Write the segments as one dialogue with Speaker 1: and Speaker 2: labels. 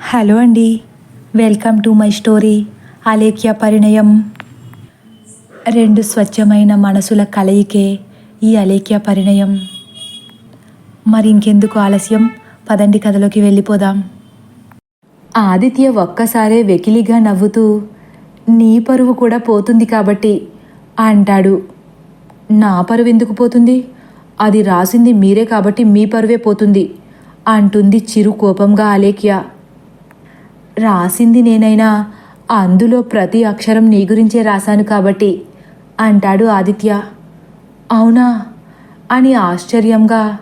Speaker 1: Hello అండి. Welcome to my story Alekhya పరిణయం. రెండు స్వచ్ఛమైన మనసుల కలయికే ఈ అలేఖ్య పరిణయం. మరి ఇంకెందుకు ఆలస్యం? పదండి కథలోకి వెళ్ళిపోదాం. ఆదిత్య ఒక్కసారే వెకిలిగా నవ్వుతూ నీ పరువు కూడా పోతుంది కాబట్టి అంటాడు. నా పరువు ఎందుకు పోతుంది? అది రాసింది మీరే కాబట్టి మీ పరువే పోతుంది అంటుంది చిరు కోపంగా అలేఖ్య రాసింది నేనైనా అందులో ప్రతి అక్షరం నీ గురించే రాశాను కాబట్టి అంటాడు ఆదిత్య. అవునా? అని ఆశ్చర్యంగా.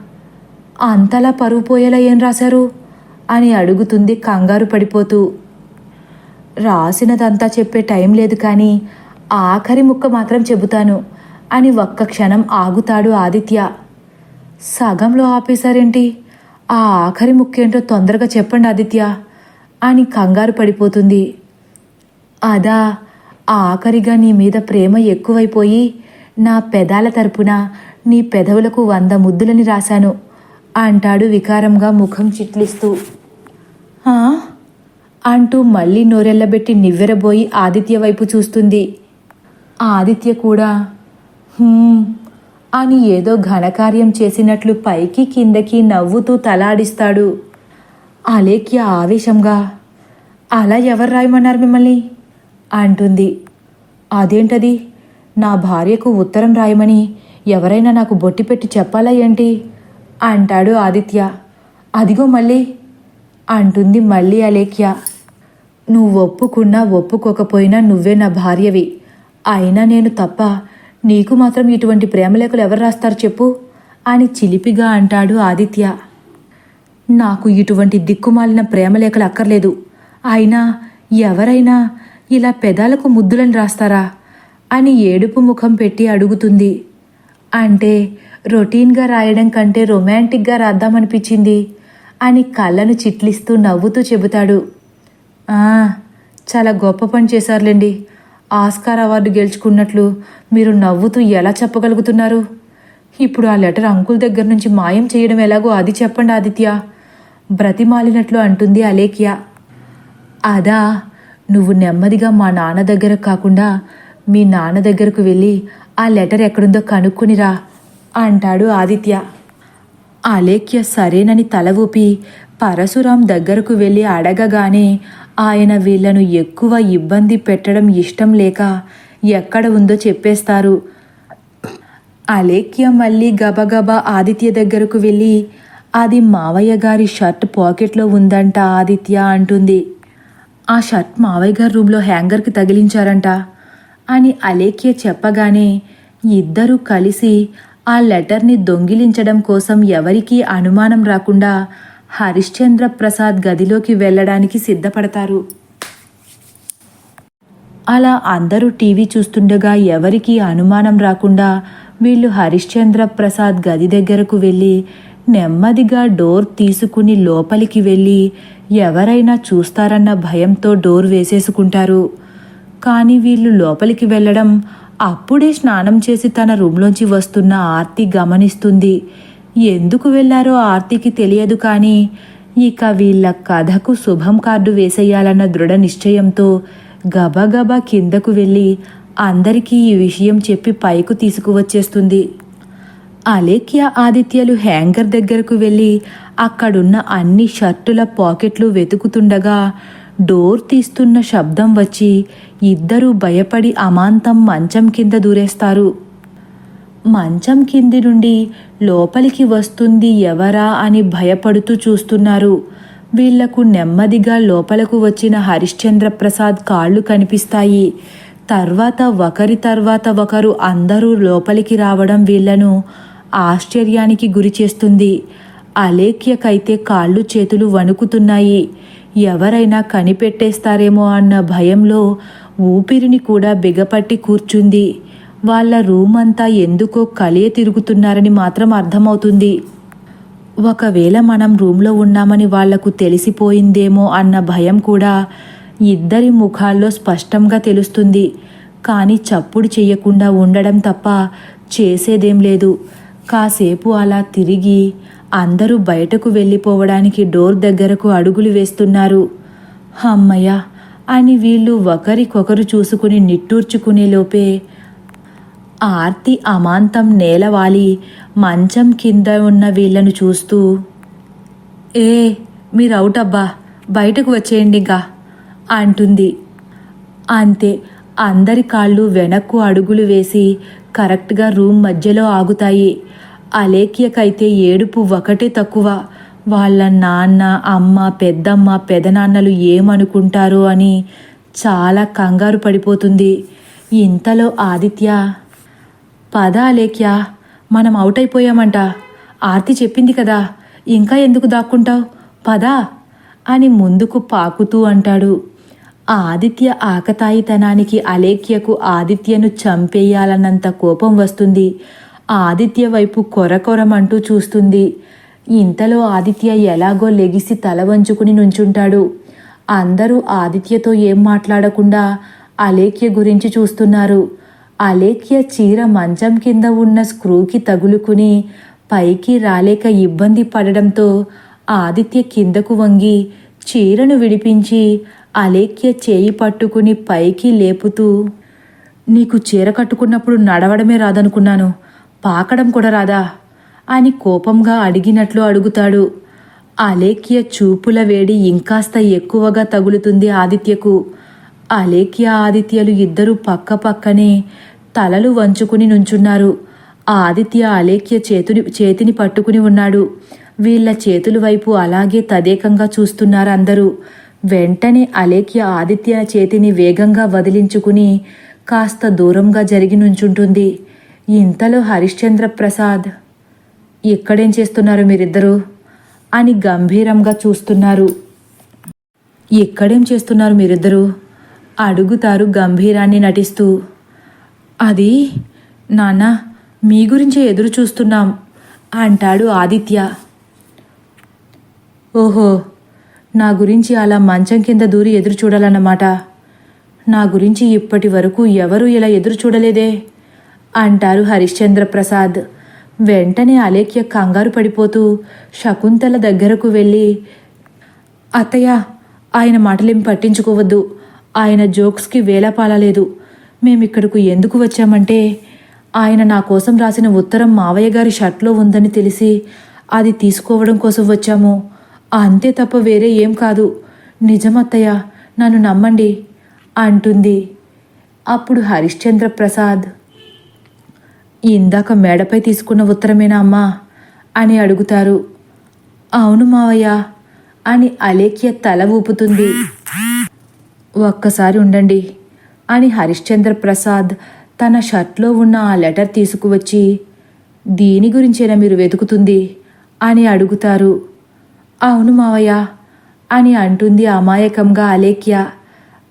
Speaker 1: అంతలా పరువు పోయేలా ఏం రాశారు? అని అడుగుతుంది కంగారు పడిపోతూ. రాసినదంతా చెప్పే టైం లేదు కానీ ఆఖరి ముక్క మాత్రం చెబుతాను అని ఒక్క క్షణం ఆగుతాడు ఆదిత్య. సగంలో ఆపేశారేంటి? ఆ ఆఖరి ముక్కేంటో తొందరగా చెప్పండి ఆదిత్య. అని కంగారు పడిపోతుంది. అదా ఆ ఆఖరిగా నీ మీద ప్రేమ ఎక్కువైపోయి నా పెదాల తరపున నీ పెదవులకు వంద ముద్దులని రాశాను అంటాడు వికారంగా ముఖం చిట్లిస్తూ. అంటూ మళ్ళీ నోరెళ్ళబెట్టి నివ్వెరబోయి ఆదిత్య వైపు చూస్తుంది. ఆదిత్య కూడా అని ఏదో ఘనకార్యం చేసినట్లు పైకి కిందకి నవ్వుతూ తలాడిస్తాడు. అలేఖ్య ఆవేశంగా అలా ఎవరు రాయమన్నారు మిమ్మల్ని? అంటుంది. అదేంటది? నా భార్యకు ఉత్తరం రాయమని ఎవరైనా నాకు బొట్టి పెట్టి చెప్పాలా ఏంటి? అంటాడు ఆదిత్య. అదిగో మళ్ళీ. అంటుంది మళ్ళీ అలేఖ్య. నువ్వు ఒప్పుకున్నా ఒప్పుకోకపోయినా నువ్వే నా భార్యవి. అయినా నేను తప్ప నీకు మాత్రం ఇటువంటి ప్రేమలేఖలు ఎవరు రాస్తారు చెప్పు? అని చిలిపిగా అంటాడు ఆదిత్య. నాకు ఇటువంటి దిక్కుమాలిన ప్రేమలేఖలు అక్కర్లేదు. అయినా ఎవరైనా ఇలా పెదాలకు ముద్దులను రాస్తారా? అని ఏడుపు ముఖం పెట్టి అడుగుతుంది. అంటే రొటీన్గా రాయడం కంటే రొమాంటిక్గా రాద్దామనిపించింది అని కళ్ళను చిట్లిస్తూ నవ్వుతూ చెబుతాడు. చాలా గొప్ప పని చేశారులేండి. ఆస్కార్ అవార్డు గెలుచుకున్నట్లు మీరు నవ్వుతూ ఎలా చెప్పగలుగుతున్నారు? ఇప్పుడు ఆ లెటర్ అంకుల్ దగ్గర నుంచి మాయం చేయడం ఎలాగో అది చెప్పండి ఆదిత్య. బ్రతిమాలినట్లు అంటుంది అలేఖ్య. అదా నువ్వు నెమ్మదిగా మా నాన్న దగ్గర కాకుండా మీ నాన్న దగ్గరకు వెళ్ళి ఆ లెటర్ ఎక్కడుందో కనుక్కునిరా అంటాడు ఆదిత్య. అలేఖ్య సరేనని తల ఊపి పరశురాం దగ్గరకు వెళ్ళి అడగగానే ఆయన వీళ్ళను ఎక్కువ ఇబ్బంది పెట్టడం ఇష్టం లేక ఎక్కడ ఉందో చెప్పేస్తారు. అలేఖ్య మళ్ళీ గబగబా ఆదిత్య దగ్గరకు వెళ్ళి అది మావయ్య గారి షర్ట్ పాకెట్లో ఉందంట ఆదిత్య అంటుంది. ఆ షర్ట్ మావయ్య గారి రూమ్లో హ్యాంగర్కి తగిలించారంట అని అలేఖ్య చెప్పగానే ఇద్దరూ కలిసి ఆ లెటర్ని దొంగిలించడం కోసం ఎవరికీ అనుమానం రాకుండా హరిశ్చంద్ర ప్రసాద్ గదిలోకి వెళ్ళడానికి సిద్ధపడతారు. అలా అందరూ టీవీ చూస్తుండగా ఎవరికీ అనుమానం రాకుండా వీళ్ళు హరిశ్చంద్ర ప్రసాద్ గది దగ్గరకు వెళ్ళి నెమ్మదిగా డోర్ తీసుకుని లోపలికి వెళ్ళి ఎవరైనా చూస్తారన్న భయంతో డోర్ వేసేసుకుంటారు. కానీ వీళ్ళు లోపలికి వెళ్ళడం అప్పుడే స్నానం చేసి తన రూమ్లోంచి వస్తున్న ఆర్తి గమనిస్తుంది. ఎందుకు వెళ్ళారో ఆర్తికి తెలియదు కానీ ఇక వీళ్ళ కథకు శుభం కార్డు వేసేయాలన్న దృఢ నిశ్చయంతో గబగబా కిందకు వెళ్ళి అందరికీ ఈ విషయం చెప్పి పైకు తీసుకువచ్చేస్తుంది. అలేఖ్య ఆదిత్యలు హ్యాంగర్ దగ్గరకు వెళ్ళి అక్కడున్న అన్ని షర్టుల పాకెట్లు వెతుకుతుండగా డోర్ తీస్తున్న శబ్దం వచ్చి ఇద్దరూ భయపడి అమాంతం మంచం కింద దూరేస్తారు. మంచం కింది నుండి లోపలికి వస్తుంది ఎవరా అని భయపడుతూ చూస్తున్నారు. వీళ్ళకు నెమ్మదిగా లోపలకు వచ్చిన హరిశ్చంద్ర ప్రసాద్ కాళ్ళు కనిపిస్తాయి. తర్వాత ఒకరి తర్వాత ఒకరు అందరూ లోపలికి రావడం వీళ్ళను ఆశ్చర్యానికి గురి చేస్తుంది. అలేఖ్యకైతే కాళ్ళు చేతులు వణుకుతున్నాయి. ఎవరైనా కనిపెట్టేస్తారేమో అన్న భయంలో ఊపిరిని కూడా బిగపట్టి కూర్చుంది. వాళ్ళ రూమ్ అంతా ఎందుకో కలియ తిరుగుతున్నారని మాత్రం అర్థమవుతుంది. ఒకవేళ మనం రూమ్లో ఉన్నామని వాళ్ళకు తెలిసిపోయిందేమో అన్న భయం కూడా ఇద్దరి ముఖాల్లో స్పష్టంగా తెలుస్తుంది. కానీ చప్పుడు చెయ్యకుండా ఉండడం తప్ప చేసేదేం లేదు. కాసేపు అలా తిరిగి అందరూ బయటకు వెళ్ళిపోవడానికి డోర్ దగ్గరకు అడుగులు వేస్తున్నారు. అమ్మయ్య! అని వీళ్ళు ఒకరికొకరు చూసుకుని నిట్టూర్చుకునే లోపే ఆర్తి అమాంతం నేలవాలి మంచం కింద ఉన్న వీళ్ళను చూస్తూ ఏ మీరు అవుట్ అబ్బా బయటకు వచ్చేయండి ఇంకా అంటుంది. అంతే అందరి కాళ్ళు వెనక్కు అడుగులు వేసి కరెక్ట్గా రూమ్ మధ్యలో ఆగుతాయి. అలేఖ్యకైతే ఏడుపు ఒకటే తక్కువ. వాళ్ళ నాన్న అమ్మ పెద్దమ్మ పెదనాన్నలు ఏమనుకుంటారో అని చాలా కంగారు పడిపోతుంది. ఇంతలో ఆదిత్య పద అలేఖ్య మనం అవుట్ అయిపోయామంట. ఆర్తి చెప్పింది కదా ఇంకా ఎందుకు దాక్కుంటావు? పదా అని ముందుకు పాకుతూ అంటాడు. ఆదిత్య ఆకతాయితనానికి అలేఖ్యకు ఆదిత్యను చంపేయాలన్నంత కోపం వస్తుంది. ఆదిత్య వైపు కొరకొరమంటూ చూస్తుంది. ఇంతలో ఆదిత్య ఎలాగో లెగిసి తల వంచుకుని నుంచుంటాడు. అందరూ ఆదిత్యతో ఏం మాట్లాడకుండా అలేఖ్య గురించి చూస్తున్నారు. అలేఖ్య చీర మంచం కింద ఉన్న స్క్రూకి తగులుకుని పైకి రాలేక ఇబ్బంది పడడంతో ఆదిత్య కిందకు వంగి చీరను విడిపించి అలేఖ్య చేయి పట్టుకుని పైకి లేపుతూ నీకు చీర కట్టుకున్నప్పుడు నడవడమే రాదనుకున్నాను. పాకడం కూడా రాదా? అని కోపంగా అడిగినట్లు అడుగుతాడు. అలేఖ్య చూపుల వేడి ఇంకాస్త ఎక్కువగా తగులుతుంది ఆదిత్యకు. అలేఖ్య ఆదిత్యలు ఇద్దరూ పక్క పక్కనే తలలు వంచుకుని నుంచున్నారు. ఆదిత్య అలేఖ్య చేతుని చేతిని పట్టుకుని ఉన్నాడు. వీళ్ళ చేతుల వైపు అలాగే తదేకంగా చూస్తున్నారు అందరూ. వెంటనే అలేఖ్య ఆదిత్య చేతిని వేగంగా వదిలించుకుని కాస్త దూరంగా జరిగి నుంచుంటుంది. ఇంతలో హరిశ్చంద్ర ప్రసాద్ ఎక్కడేం చేస్తున్నారు మీరిద్దరూ? అని గంభీరంగా చూస్తున్నారు. ఎక్కడేం చేస్తున్నారు మీరిద్దరూ? అడుగుతారు గంభీరాన్ని నటిస్తూ. అది నాన్న మీ గురించి ఎదురు చూస్తున్నాం అంటాడు ఆదిత్య. ఓహో నా గురించి అలా మంచం కింద దూరి ఎదురు చూడాలన్నమాట. నా గురించి ఇప్పటి వరకు ఎవరూ ఇలా ఎదురు చూడలేదే. అంటారు హరిశ్చంద్ర ప్రసాద్ వెంటనే అలేఖ్య కంగారు పడిపోతూ శకుంతల దగ్గరకు వెళ్ళి అత్తయ్య ఆయన మాటలేం పట్టించుకోవద్దు. ఆయన జోక్స్కి వేలపాలలేదు మేమిక్కడకు ఎందుకు వచ్చామంటే ఆయన నా కోసం రాసిన ఉత్తరం మావయ్య గారి షర్ట్లో ఉందని తెలిసి అది తీసుకోవడం కోసం వచ్చాము. అంతే తప్ప వేరే ఏం కాదు. నిజమత్తయ్య నన్ను నమ్మండి అంటుంది. అప్పుడు హరిశ్చంద్ర ప్రసాద్ ఇందాక మేడపై తీసుకున్న ఉత్తరమేనా అమ్మా? అని అడుగుతారు. అవును మావయ్య అని అలేఖ్య తల ఊపుతుంది. ఒక్కసారి ఉండండి అని హరిశ్చంద్ర ప్రసాద్ తన షర్ట్లో ఉన్న ఆ లెటర్ తీసుకువచ్చి దీని గురించేనా మీరు వెతుకుతుంది? అని అడుగుతారు. అవును మావయ్య అని అంటుంది అమాయకంగా అలేఖ్య.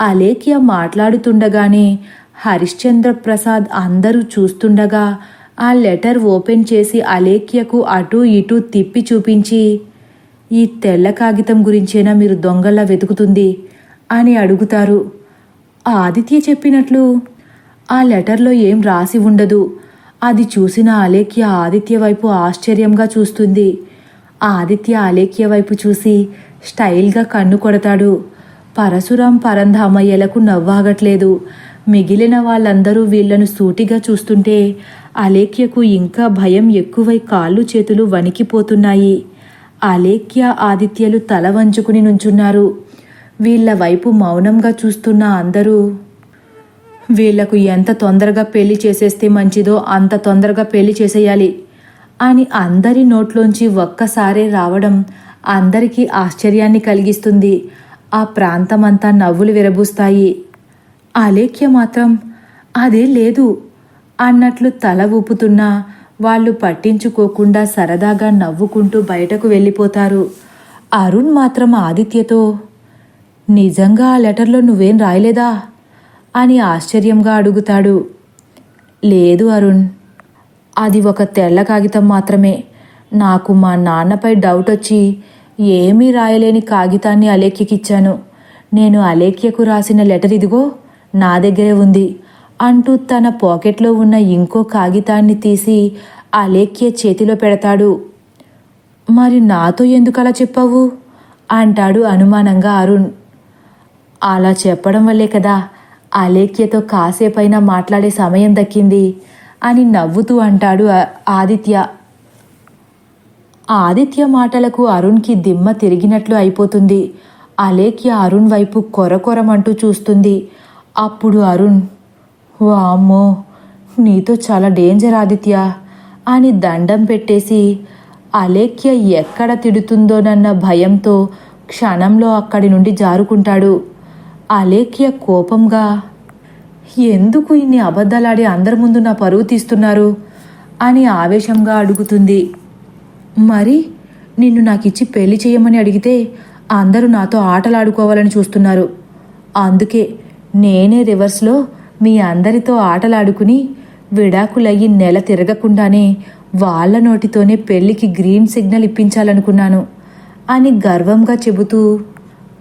Speaker 1: అలేఖ్య మాట్లాడుతుండగానే హరిశ్చంద్ర ప్రసాద్ అందరూ చూస్తుండగా ఆ లెటర్ ఓపెన్ చేసి అలేఖ్యకు అటూ ఇటూ తిప్పి చూపించి ఈ తెల్ల కాగితం గురించేనా మీరు దొంగల్లా వెతుకుతుంది? అని అడుగుతారు. ఆదిత్య చెప్పినట్లు ఆ లెటర్లో ఏం రాసి ఉండదు. అది చూసిన అలేఖ్య ఆదిత్య వైపు ఆశ్చర్యంగా చూస్తుంది. ఆదిత్య అలేఖ్య వైపు చూసి స్టైల్గా కన్ను కొడతాడు. పరశురాం పరంధామయ్యలకు నవ్వాగట్లేదు. మిగిలిన వాళ్ళందరూ వీళ్ళను సూటిగా చూస్తుంటే అలేఖ్యకు ఇంకా భయం ఎక్కువై కాళ్ళు చేతులు వణికిపోతున్నాయి. అలేఖ్య ఆదిత్యలు తల వంచుకుని నుంచున్నారు. వీళ్ళ వైపు మౌనంగా చూస్తున్న అందరూ వీళ్ళకు ఎంత తొందరగా పెళ్ళి చేసేస్తే మంచిదో అంత తొందరగా పెళ్ళి చేసేయాలి అని అందరి నోట్లోంచి ఒక్కసారే రావడం అందరికీ ఆశ్చర్యాన్ని కలిగిస్తుంది. ఆ ప్రాంతమంతా నవ్వులు విరబూస్తాయి. అలేఖ్య మాత్రం అదే లేదు అన్నట్లు తల ఊపుతున్నా వాళ్ళు పట్టించుకోకుండా సరదాగా నవ్వుకుంటూ బయటకు వెళ్ళిపోతారు. అరుణ్ మాత్రం ఆదిత్యతో నిజంగా ఆ లెటర్లో నువ్వేం రాయలేదా? అని ఆశ్చర్యంగా అడుగుతాడు. లేదు అరుణ్ అది ఒక తెల్ల కాగితం మాత్రమే. నాకు మా నాన్నపై డౌట్ వచ్చి ఏమీ రాయలేని కాగితాన్ని అలేఖ్యకిచ్చాను. నేను అలేఖ్యకు రాసిన లెటర్ ఇదిగో నా దగ్గరే ఉంది అంటూ తన పాకెట్లో ఉన్న ఇంకో కాగితాన్ని తీసి అలేఖ్య చేతిలో పెడతాడు. మరి నాతో ఎందుకు అలా చెప్పావు? అంటాడు అనుమానంగా అరుణ్. అలా చెప్పడం వల్లే కదా అలేఖ్యతో కాసేపైనా మాట్లాడే సమయం దక్కింది అని నవ్వుతూ అంటాడు ఆదిత్య. ఆదిత్య మాటలకు అరుణ్కి దిమ్మ తిరిగినట్లు అయిపోతుంది. అలేఖ్య అరుణ్ వైపు కొరకొరమంటూ చూస్తుంది. అప్పుడు అరుణ్ వామ్మో నీతో చాలా డేంజర్ ఆదిత్య అని దండం పెట్టేసి అలేఖ్య ఎక్కడ తిడుతుందోనన్న భయంతో క్షణంలో అక్కడి నుండి జారుకుంటాడు. అలేఖ్య కోపంగా ఎందుకు ఇన్ని అబద్ధాలాడి అందరి ముందు నా పరువు తీస్తున్నారు? అని ఆవేశంగా అడుగుతుంది. మరి నిన్ను నాకిచ్చి పెళ్ళి చేయమని అడిగితే అందరూ నాతో ఆటలాడుకోవాలని చూస్తున్నారు. అందుకే నేనే రివర్స్లో మీ అందరితో ఆటలాడుకుని విడాకులయ్యి నెల తిరగకుండానే వాళ్ళ నోటితోనే పెళ్ళికి గ్రీన్ సిగ్నల్ ఇప్పించాలనుకున్నాను అని గర్వంగా చెబుతూ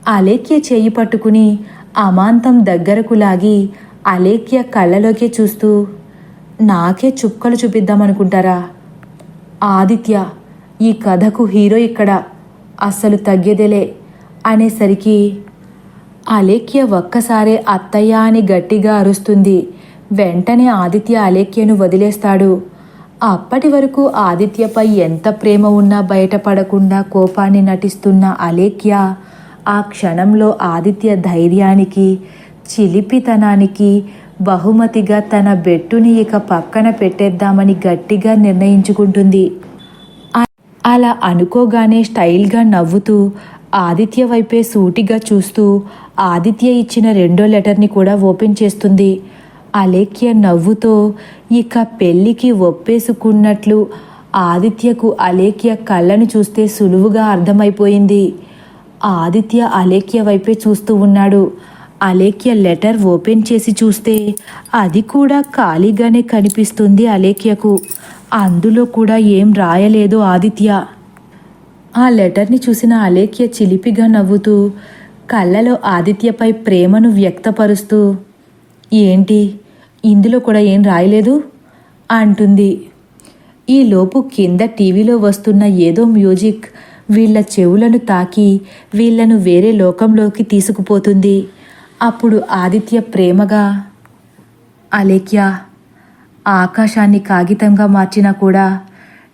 Speaker 1: అలేఖ్య చేయి పట్టుకుని అమాంతం దగ్గరకు లాగి అలేఖ్య కళ్ళలోకే చూస్తూ నాకే చుక్కలు చూపిద్దామనుకుంటారా? ఆదిత్య ఈ కథకు హీరో ఇక్కడ అస్సలు తగ్గేదేలే అనేసరికి అలేఖ్య ఒక్కసారే అత్తయ్య అని గట్టిగా అరుస్తుంది. వెంటనే ఆదిత్య అలేఖ్యను వదిలేస్తాడు. అప్పటి వరకు ఆదిత్యపై ఎంత ప్రేమ ఉన్నా బయటపడకుండా కోపాన్ని నటిస్తున్న అలేఖ్య ఆ క్షణంలో ఆదిత్య ధైర్యానికి చిలిపితనానికి బహుమతిగా తన బెట్టుని ఇక పక్కన పెట్టేద్దామని గట్టిగా నిర్ణయించుకుంటుంది. అలా అనుకోగానే స్టైల్గా నవ్వుతూ ఆదిత్య వైపే సూటిగా చూస్తూ ఆదిత్య ఇచ్చిన రెండో లెటర్ని కూడా ఓపెన్ చేస్తుంది. అలేఖ్య నవ్వుతో ఇక పెళ్ళికి ఒప్పేసుకున్నట్లు ఆదిత్యకు అలేఖ్య కళ్ళను చూస్తే సులువుగా అర్థమైపోయింది. ఆదిత్య అలేఖ్య వైపే చూస్తూ ఉన్నాడు. అలేఖ్య లెటర్ ఓపెన్ చేసి చూస్తే అది కూడా ఖాళీగానే కనిపిస్తుంది అలేఖ్యకు. అందులో కూడా ఏం రాయలేదు ఆదిత్య. ఆ లెటర్ని చూసిన అలేఖ్య చిలిపిగా నవ్వుతూ కళ్ళలో ఆదిత్యపై ప్రేమను వ్యక్తపరుస్తూ ఏంటి? ఇందులో కూడా ఏం రాయలేదు? అంటుంది. ఈలోపు కింద టీవీలో వస్తున్న ఏదో మ్యూజిక్ వీళ్ళ చెవులను తాకి వీళ్ళను వేరే లోకంలోకి తీసుకుపోతుంది. అప్పుడు ఆదిత్య ప్రేమగా అలేఖ్య ఆకాశాన్ని కాగితంగా మార్చినా కూడా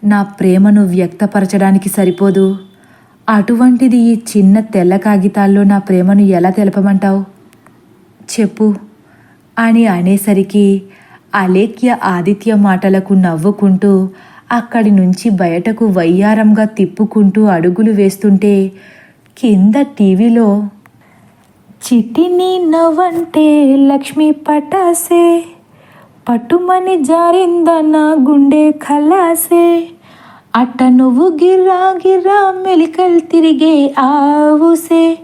Speaker 1: నా ప్రేమను వ్యక్తపరచడానికి సరిపోదు. అటువంటిది ఈ చిన్న తెల్ల కాగితాల్లో నా ప్రేమను ఎలా తెలపమంటావు? చెప్పు. అని అనేసరికి అలేఖ్య ఆదిత్య మాటలకు నవ్వుకుంటూ అక్కడి నుంచి బయటకు వయ్యారంగా తిప్పుకుంటూ అడుగులు వేస్తుంటే కింద టీవీలో చిటిని నవ్వంటే లక్ష్మి పటాసే పట్టుమని జారిందన్న గుండె ఖలాసే. అట్ట నువ్వు గిర్రా గిర్రా మెలికలు తిరిగే ఆవుసే.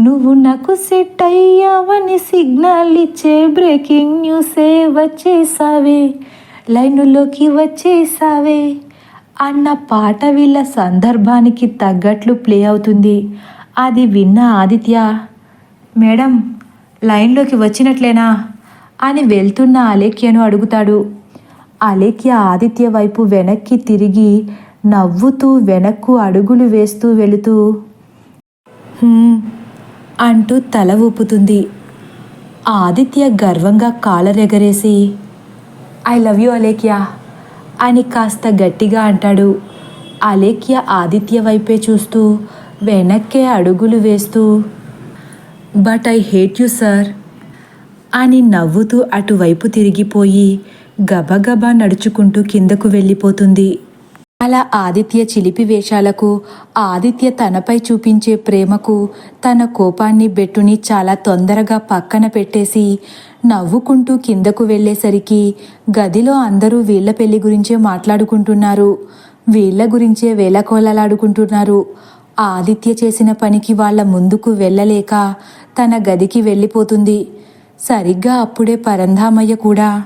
Speaker 1: నువ్వు నాకు సెట్ అయ్యావని సిగ్నల్ ఇచ్చే బ్రేకింగ్ న్యూసే వచ్చేసావే. లైనులోకి వచ్చేసావే. అన్న పాట వీళ్ళ సందర్భానికి తగ్గట్లు ప్లే అవుతుంది. అది విన్న ఆదిత్య మేడం లైన్లోకి వచ్చినట్లేనా? అని వెళ్తున్న అలేఖ్యను అడుగుతాడు. అలేఖ్య ఆదిత్య వైపు వెనక్కి తిరిగి నవ్వుతూ వెనక్కు అడుగులు వేస్తూ వెళుతూ అంటూ తల ఊపుతుంది. ఆదిత్య గర్వంగా కాలరెగరేసి ఐ లవ్ యూ అలేఖ్య అని కాస్త గట్టిగా అంటాడు. అలేఖ్య ఆదిత్య వైపే చూస్తూ వెనక్కే అడుగులు వేస్తూ but I hate you sir. అని నవ్వుతూ అటువైపు తిరిగిపోయి గబగబా నడుచుకుంటూ కిందకు వెళ్ళిపోతుంది. అలా ఆదిత్య చిలిపి వేషాలకు ఆదిత్య తనపై చూపించే ప్రేమకు తన కోపాన్ని బెట్టుని చాలా తొందరగా పక్కన పెట్టేసి నవ్వుకుంటూ కిందకు వెళ్ళేసరికి గదిలో అందరూ వీళ్ళ పెళ్ళి గురించే మాట్లాడుకుంటున్నారు. వీళ్ళ గురించే వేలకోలలాడుకుంటున్నారు ఆదిత్య చేసిన పనికి వాళ్ళ ముందుకు వెళ్ళలేక తన గదికి వెళ్ళిపోతుంది. సరిగ్గా అప్పుడే పరంధామయ్య కూడా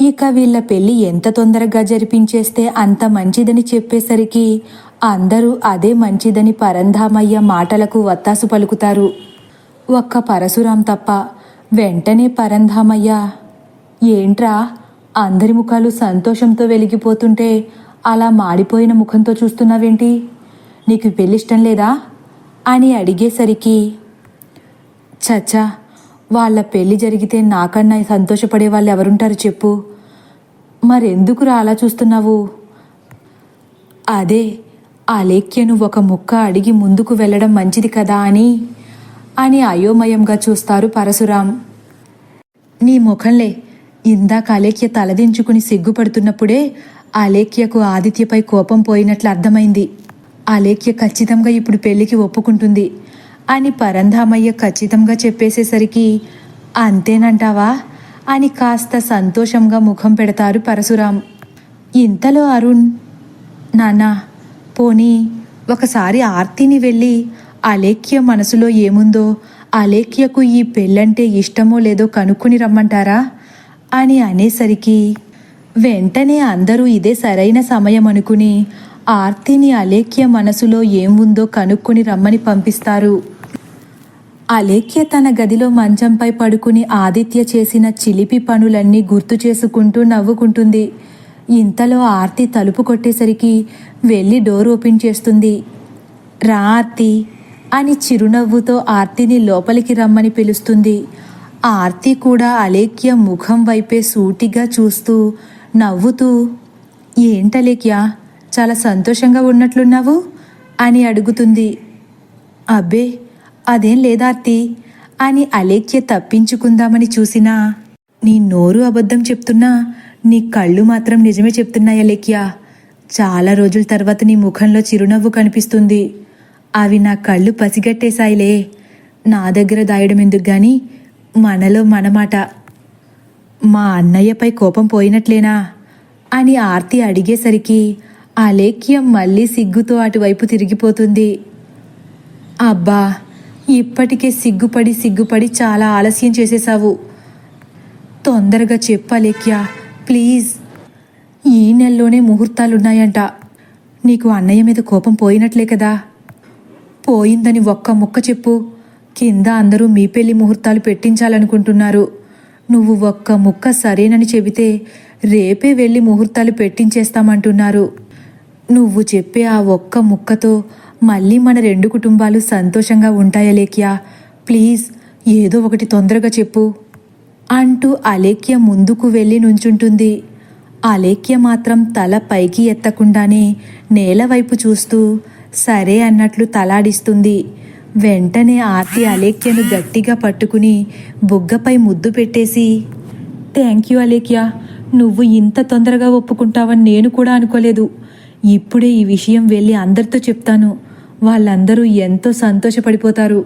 Speaker 1: ఇక వీళ్ళ పెళ్ళి ఎంత తొందరగా జరిపించేస్తే అంత మంచిదని చెప్పేసరికి అందరూ అదే మంచిదని పరంధామయ్య మాటలకు వత్తాసు పలుకుతారు. ఒక్క పరశురాం తప్ప వెంటనే పరంధామయ్య ఏంట్రా? అందరి ముఖాలు సంతోషంతో వెలిగిపోతుంటే అలా మాడిపోయిన ముఖంతో చూస్తున్నావేంటి? నీకు పెళ్ళిష్టం పెళ్ళి ఇష్టం లేదా? అని అడిగేసరికి చచ్చా వాళ్ళ పెళ్ళి జరిగితే నాకన్నా సంతోషపడే వాళ్ళు ఎవరుంటారు చెప్పు. మరెందుకురా అలా చూస్తున్నావు? అదే ఆ లేఖ్యను ఒక ముక్క అడిగి ముందుకు వెళ్ళడం మంచిది కదా అని అని అయోమయంగా చూస్తారు పరశురాం. నీ ముఖంలే ఇందాక అలేఖ్య తలదించుకుని సిగ్గుపడుతున్నప్పుడే అలేఖ్యకు ఆదిత్యపై కోపం పోయినట్లు అర్థమైంది. అలేఖ్య ఖచ్చితంగా ఇప్పుడు పెళ్ళికి ఒప్పుకుంటుంది. అని పరంధామయ్య ఖచ్చితంగా చెప్పేసేసరికి అంతేనంటావా అని కాస్త సంతోషంగా ముఖం పెడతారు పరశురాం. ఇంతలో అరుణ్ నాన్నా పోనీ ఒకసారి ఆర్తిని వెళ్ళి అలేఖ్య మనసులో ఏముందో అలేఖ్యకు ఈ పెళ్ళంటే ఇష్టమో లేదో కనుక్కుని రమ్మంటారా అని అనేసరికి వెంటనే అందరూ ఇదే సరైన సమయం అనుకుని ఆర్తిని అలేఖ్య మనసులో ఏముందో కనుక్కొని రమ్మని పంపిస్తారు. అలేఖ్య తన గదిలో మంచంపై పడుకుని ఆదిత్య చేసిన చిలిపి పనులన్నీ గుర్తు చేసుకుంటూ నవ్వుకుంటుంది. ఇంతలో ఆర్తి తలుపు కొట్టేసరికి వెళ్ళి డోర్ ఓపెన్ చేస్తుంది. రా ఆర్తి అని చిరునవ్వుతో ఆర్తిని లోపలికి రమ్మని పిలుస్తుంది. ఆర్తి కూడా అలేఖ్య ముఖం వైపే సూటిగా చూస్తూ నవ్వుతూ ఏంటలేఖ్య చాలా సంతోషంగా ఉన్నట్లున్నావు? అని అడుగుతుంది. అబ్బే అదేం లేదార్తి అని అలేఖ్య తప్పించుకుందామని చూసినా నీ నోరు అబద్ధం చెప్తున్నా నీ కళ్ళు మాత్రం నిజమే చెప్తున్నాయి అలేఖ్య. చాలా రోజుల తర్వాత నీ ముఖంలో చిరునవ్వు కనిపిస్తుంది. అవి నా కళ్ళు పసిగట్టేశాయిలే. నా దగ్గర దాయడం ఎందుకు గాని? మనలో మనమాట. మా అన్నయ్యపై కోపం పోయినట్లేనా? అని ఆర్తి అడిగేసరికి అలేఖ్యం మళ్ళీ సిగ్గుతో అటువైపు తిరిగిపోతుంది. అబ్బా ఇప్పటికే సిగ్గుపడి సిగ్గుపడి చాలా ఆలస్యం చేసేశావు. తొందరగా చెప్పాలేక్యా ప్లీజ్. ఈ నెలలోనే ముహూర్తాలున్నాయంట. నీకు అన్నయ్య మీద కోపం పోయినట్లే కదా. పోయిందని ఒక్క ముక్క చెప్పు. కింద అందరూ మీ పెళ్ళి ముహూర్తాలు పెట్టించాలనుకుంటున్నారు. నువ్వు ఒక్క ముక్క సరేనని చెబితే రేపే వెళ్ళి ముహూర్తాలు పెట్టించేస్తామంటున్నారు. నువ్వు చెప్పే ఆ ఒక్క ముక్కతో మళ్ళీ మన రెండు కుటుంబాలు సంతోషంగా ఉంటాయలేఖ్యా ప్లీజ్ ఏదో ఒకటి తొందరగా చెప్పు. అంటూ అలేఖ్య ముందుకు వెళ్ళి నుంచుంటుంది. అలేఖ్య మాత్రం తల పైకి ఎత్తకుండానే నేల వైపు చూస్తూ సరే అన్నట్లు తలాడిస్తుంది. వెంటనే ఆర్తి అలేఖ్యను గట్టిగా పట్టుకుని బుగ్గపై ముద్దు పెట్టేసి థ్యాంక్ యూ అలేఖ్య నువ్వు ఇంత తొందరగా ఒప్పుకుంటావని నేను కూడా అనుకోలేదు. ఇప్పుడే ఈ విషయం వెళ్ళి అందరితో చెప్తాను. వాళ్ళందరూ ఎంతో సంతోషపడిపోతారు.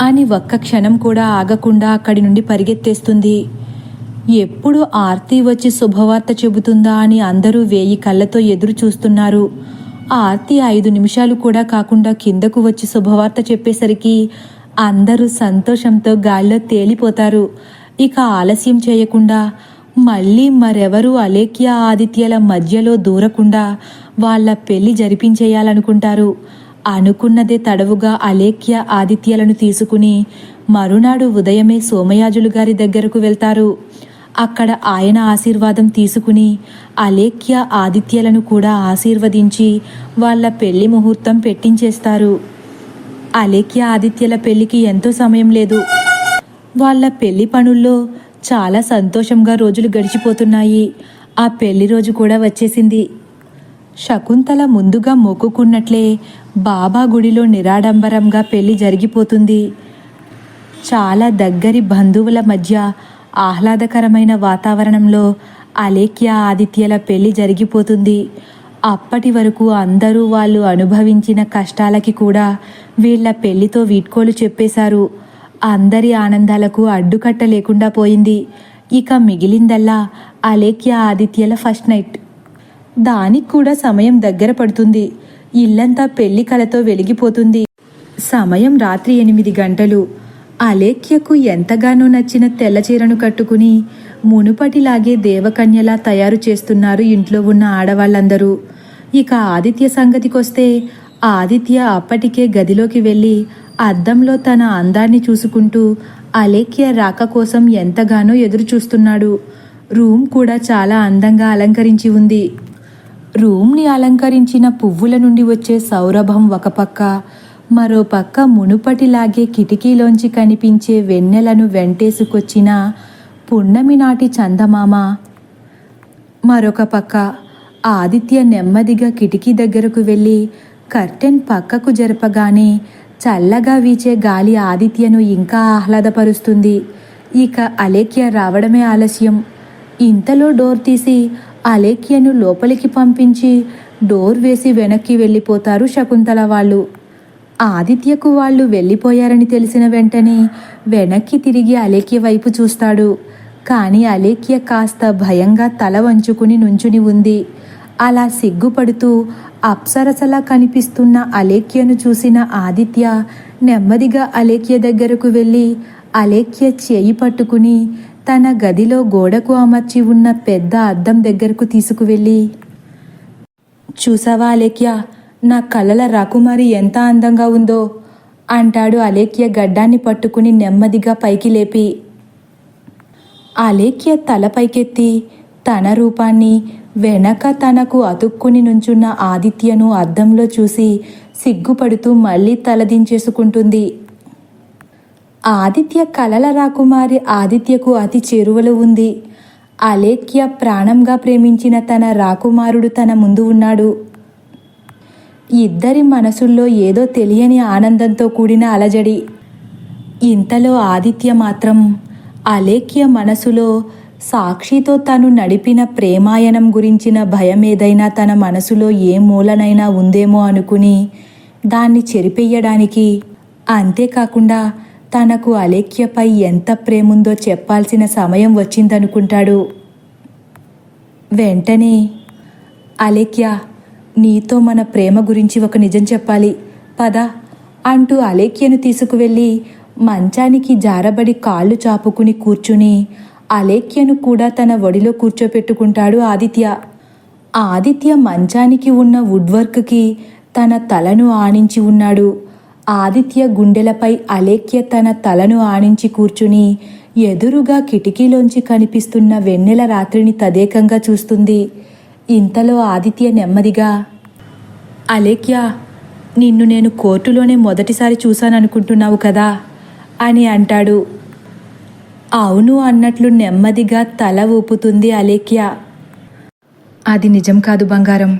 Speaker 1: అని ఒక్క క్షణం కూడా ఆగకుండా అక్కడి నుండి పరిగెత్తేస్తుంది. ఎప్పుడు ఆర్తి వచ్చి శుభవార్త చెబుతుందా అని అందరూ వేయి కళ్ళతో ఎదురు చూస్తున్నారు. ఆర్తి ఐదు నిమిషాలు కూడా కాకుండా కిందకు వచ్చి శుభవార్త చెప్పేసరికి అందరూ సంతోషంతో గాల్లో తేలిపోతారు. ఇక ఆలస్యం చేయకుండా మళ్ళీ మరెవరూ అలేఖ్య ఆదిత్యల మధ్యలో దూరకుండా వాళ్ళ పెళ్ళి జరిపించేయాలనుకుంటారు. అనుకున్నదే తడవుగా అలేఖ్య ఆదిత్యలను తీసుకుని మరునాడు ఉదయమే సోమయాజులు గారి దగ్గరకు వెళ్తారు. అక్కడ ఆయన ఆశీర్వాదం తీసుకుని అలేఖ్య ఆదిత్యలను కూడా ఆశీర్వదించి వాళ్ళ పెళ్ళి ముహూర్తం పెట్టించేస్తారు. అలేఖ్య ఆదిత్యల పెళ్ళికి ఎంతో సమయం లేదు. వాళ్ళ పెళ్ళి పనుల్లో చాలా సంతోషంగా రోజులు గడిచిపోతున్నాయి. ఆ పెళ్ళి రోజు కూడా వచ్చేసింది. శకుంతల ముందుగా మొక్కుకున్నట్లే బాబా గుడిలో నిరాడంబరంగా పెళ్ళి జరిగిపోతుంది. చాలా దగ్గరి బంధువుల మధ్య ఆహ్లాదకరమైన వాతావరణంలో అలేఖ్య ఆదిత్యల పెళ్ళి జరిగిపోతుంది. అప్పటి వరకు అందరూ వాళ్ళు అనుభవించిన కష్టాలకి కూడా వీళ్ళ పెళ్ళితో వీడ్కోలు చెప్పేశారు. అందరి ఆనందాలకు అడ్డుకట్ట లేకుండా పోయింది. ఇక మిగిలిందల్లా అలేఖ్య ఆదిత్యల ఫస్ట్ నైట్. దానికి కూడా సమయం దగ్గర పడుతుంది. ఇల్లంతా పెళ్ళి కలతో వెలిగిపోతుంది. సమయం రాత్రి ఎనిమిది గంటలు. అలేఖ్యకు ఎంతగానో నచ్చిన తెల్ల చీరను కట్టుకుని మునుపటిలాగే దేవకన్యలా తయారు చేస్తున్నారు ఇంట్లో ఉన్న ఆడవాళ్ళందరూ. ఇక ఆదిత్య సంగతికొస్తే ఆదిత్య అప్పటికే గదిలోకి వెళ్ళి అద్దంలో తన అందాన్ని చూసుకుంటూ అలేఖ్య రాక కోసం ఎంతగానో ఎదురుచూస్తున్నాడు. రూమ్ కూడా చాలా అందంగా అలంకరించి ఉంది. రూమ్ని అలంకరించిన పువ్వుల నుండి వచ్చే సౌరభం ఒక పక్క మరో పక్క మునుపటిలాగే కిటికీలోంచి కనిపించే వెన్నెలను వెంటేసుకొచ్చిన పున్నమి నాటి చందమామ. మరొక పక్క ఆదిత్య నెమ్మదిగా కిటికీ దగ్గరకు వెళ్ళి కర్టెన్ పక్కకు జరపగానే చల్లగా వీచే గాలి ఆదిత్యను ఇంకా ఆహ్లాదపరుస్తుంది. ఇక అలేఖ్య రావడమే ఆలస్యం. ఇంతలో డోర్ తీసి అలేఖ్యను లోపలికి పంపించి డోర్ వేసి వెనక్కి వెళ్ళిపోతారు శకుంతల వాళ్ళు. ఆదిత్యకు వాళ్ళు వెళ్ళిపోయారని తెలిసిన వెంటనే వెనక్కి తిరిగి అలేఖ్య వైపు చూస్తాడు. కానీ అలేఖ్య కాస్త భయంగా తల వంచుకుని నుంచుని ఉంది. అలా సిగ్గుపడుతూ అప్సరసలా కనిపిస్తున్న అలేఖ్యను చూసిన ఆదిత్య నెమ్మదిగా అలేఖ్య దగ్గరకు వెళ్ళి అలేఖ్య చేయి పట్టుకుని తన గదిలో గోడకు అమర్చి ఉన్న పెద్ద అద్దం దగ్గరకు తీసుకువెళ్ళి చూసావా అలేఖ్య నా కలల రాకుమారి ఎంత అందంగా ఉందో అంటాడు అలేఖ్య గడ్డాన్ని పట్టుకుని నెమ్మదిగా పైకి లేపి. అలేఖ్య తల పైకెత్తి తన రూపాన్ని వెనక తనకు అతుక్కుని నుంచున్న ఆదిత్యను అద్దంలో చూసి సిగ్గుపడుతూ మళ్ళీ తలదించేసుకుంటుంది. ఆదిత్య కలల రాకుమారి ఆదిత్యకు అతి చేరువలో ఉంది. అలేఖ్య ప్రాణంగా ప్రేమించిన తన రాకుమారుడు తన ముందు ఉన్నాడు. ఇద్దరి మనసుల్లో ఏదో తెలియని ఆనందంతో కూడిన అలజడి. ఇంతలో ఆదిత్య మాత్రం అలేఖ్య మనసులో సాక్షితో తను నడిపిన ప్రేమాయణం గురించిన భయం ఏదైనా తన మనసులో ఏ మూలనైనా ఉందేమో అనుకుని దాన్ని చెరిపెయ్యడానికి అంతేకాకుండా తనకు అలేఖ్యపై ఎంత ప్రేముందో చెప్పాల్సిన సమయం వచ్చిందనుకుంటాడు. వెంటనే అలేఖ్య నీతో మన ప్రేమ గురించి ఒక నిజం చెప్పాలి. పద అంటూ అలేఖ్యను తీసుకువెళ్ళి మంచానికి జారబడి కాళ్ళు చాపుకుని కూర్చుని అలేఖ్యను కూడా తన ఒడిలో కూర్చోపెట్టుకుంటాడు ఆదిత్య. ఆదిత్య మంచానికి ఉన్న వుడ్వర్క్కి తన తలను ఆనించి ఉన్నాడు. ఆదిత్య గుండెలపై అలేఖ్య తన తలను ఆనించి కూర్చుని ఎదురుగా కిటికీలోంచి కనిపిస్తున్న వెన్నెల రాత్రిని తదేకంగా చూస్తుంది. ఇంతలో ఆదిత్య నెమ్మదిగా అలేఖ్య నిన్ను నేను కోర్టులోనే మొదటిసారి చూశాననుకుంటున్నావు కదా? అని అంటాడు. అవును అన్నట్లు నెమ్మదిగా తల ఊపుతుంది అలేఖ్య. అది నిజం కాదు బంగారం.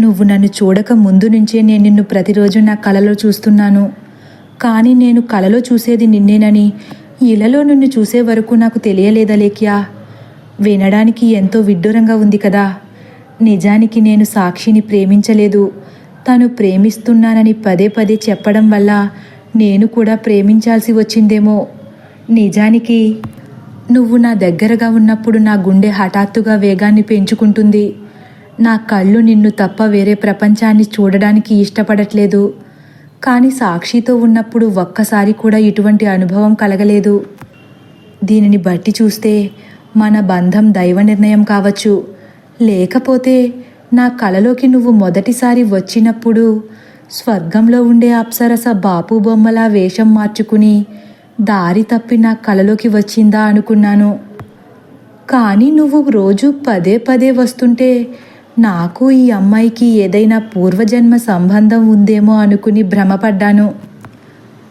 Speaker 1: నువ్వు నన్ను చూడక ముందు నుంచే నేను నిన్ను ప్రతిరోజు నా కలలో చూస్తున్నాను. కానీ నేను కలలో చూసేది నిన్నేనని ఇలలో నిన్ను చూసే వరకు నాకు తెలియలేదా లేక్యా వినడానికి ఎంతో విడ్డూరంగా ఉంది కదా. నిజానికి నేను సాక్షిని ప్రేమించలేదు. తను ప్రేమిస్తున్నానని పదే పదే చెప్పడం వల్ల నేను కూడా ప్రేమించాల్సి వచ్చిందేమో. నిజానికి నువ్వు నా దగ్గరగా ఉన్నప్పుడు నా గుండె హఠాత్తుగా వేగాన్ని పెంచుకుంటుంది. నా కళ్ళు నిన్ను తప్ప వేరే ప్రపంచాన్ని చూడడానికి ఇష్టపడట్లేదు. కానీ సాక్షితో ఉన్నప్పుడు ఒక్కసారి కూడా ఇటువంటి అనుభవం కలగలేదు. దీనిని బట్టి చూస్తే మన బంధం దైవ నిర్ణయం కావచ్చు. లేకపోతే నా కలలోకి నువ్వు మొదటిసారి వచ్చినప్పుడు స్వర్గంలో ఉండే అప్సరస బాపు బొమ్మలా వేషం మార్చుకుని దారి తప్పి నా కలలోకి వచ్చిందా అనుకున్నాను. కానీ నువ్వు రోజు పదే పదే వస్తుంటే నాకు ఈ అమ్మాయికి ఏదైనా పూర్వజన్మ సంబంధం ఉందేమో అనుకుని భ్రమపడ్డాను.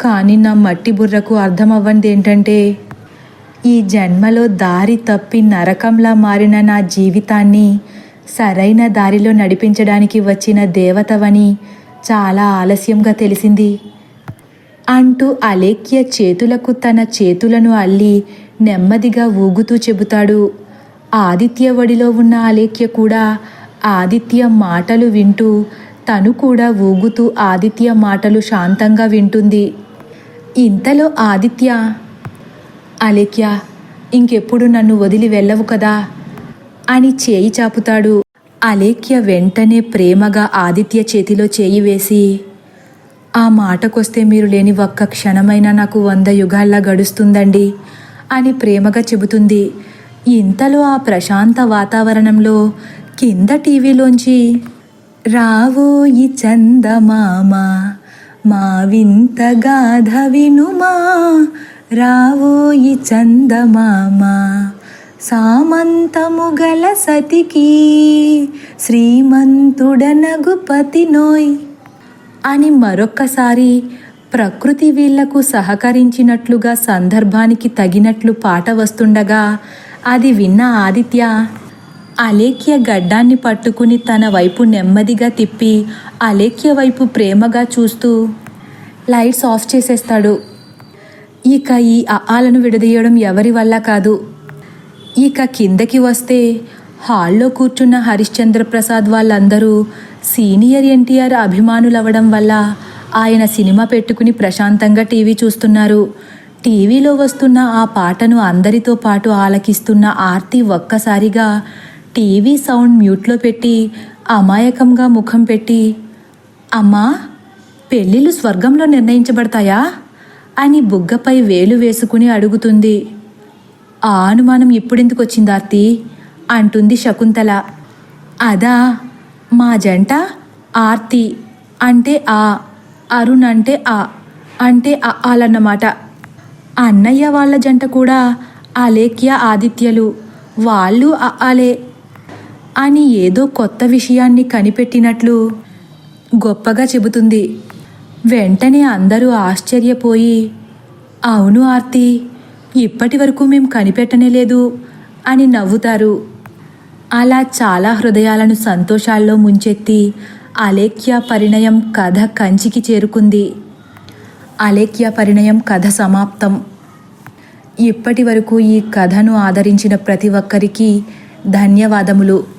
Speaker 1: కానీ నా మట్టి బుర్రకు అర్థమవ్వంది ఏంటంటే ఈ జన్మలో దారి తప్పి నరకంలా మారిన నా జీవితాన్ని సరైన దారిలో నడిపించడానికి వచ్చిన దేవతవని చాలా ఆలస్యంగా తెలిసింది. అంటూ అలేఖ్య చేతులకు తన చేతులను అల్లి నెమ్మదిగా ఊగుతూ చెబుతాడు. ఆదిత్య వడిలో ఉన్న అలేఖ్య కూడా ఆదిత్య మాటలు వింటూ తను కూడా ఊగుతూ ఆదిత్య మాటలు శాంతంగా వింటుంది. ఇంతలో ఆదిత్య అలేఖ్య ఇంకెప్పుడు నన్ను వదిలి వెళ్ళవు కదా అని చేయి చాపుతాడు. అలేఖ్య వెంటనే ప్రేమగా ఆదిత్య చేతిలో చేయి వేసి ఆ మాటకొస్తే మీరు లేని ఒక్క క్షణమైనా నాకు వంద యుగాల్లా గడుస్తుందండి అని ప్రేమగా చెబుతుంది. ఇంతలో ఆ ప్రశాంత వాతావరణంలో కింద టీవీలోంచి రావోయి చందమామ మా వింత గాథ వినుమా రావోయి చందమామ సామంతము గల సతికి శ్రీమంతుడనగుపతి నోయ్ అని మరొక్కసారి ప్రకృతి వీళ్ళకు సహకరించినట్లుగా సందర్భానికి తగినట్లు పాట వస్తుండగా అది విన్న ఆదిత్య అలేఖ్య గడ్డాన్ని పట్టుకుని తన వైపు నెమ్మదిగా తిప్పి అలేఖ్య వైపు ప్రేమగా చూస్తూ లైట్స్ ఆఫ్ చేసేస్తాడు. ఇక ఈ అఆలను విడదీయడం ఎవరి వల్ల కాదు. ఇక కిందకి వస్తే హాల్లో కూర్చున్న హరిశ్చంద్ర ప్రసాద్ వాళ్ళందరూ సీనియర్ ఎన్టీఆర్ అభిమానులవ్వడం వల్ల ఆయన సినిమా పెట్టుకుని ప్రశాంతంగా టీవీ చూస్తున్నారు. టీవీలో వస్తున్న ఆ పాటను అందరితో పాటు ఆలకిస్తున్న ఆర్తి ఒక్కసారిగా టీవీ సౌండ్ మ్యూట్లో పెట్టి అమాయకంగా ముఖం పెట్టి అమ్మా పెళ్ళిళ్ళు స్వర్గంలో నిర్ణయించబడతాయా? అని బుగ్గపై వేలు వేసుకుని అడుగుతుంది. ఆ అనుమానం ఇప్పుడెందుకు వచ్చింది ఆర్తి? అంటుంది శకుంతల. అదా మా జంట ఆర్తి అంటే ఆ అరుణ్ అంటే ఆ అంటే ఆ ఆలన్నమాట. అన్నయ్య వాళ్ళ జంట కూడా అలేఖ్య ఆదిత్యలు. వాళ్ళు అలే అని ఏదో కొత్త విషయాన్ని కనిపెట్టినట్లు గొప్పగా చెబుతుంది. వెంటనే అందరూ ఆశ్చర్యపోయి అవును ఆర్తి ఇప్పటి వరకు మేం కనిపెట్టనే లేదు అని నవ్వుతారు. అలా చాలా హృదయాలను సంతోషాల్లో ముంచెత్తి అలేఖ్య పరిణయం కథ కంచికి చేరుకుంది. అలేఖ్య పరిణయం కథ సమాప్తం. ఇప్పటి వరకు ఈ కథను ఆదరించిన ప్రతి ఒక్కరికి ధన్యవాదములు.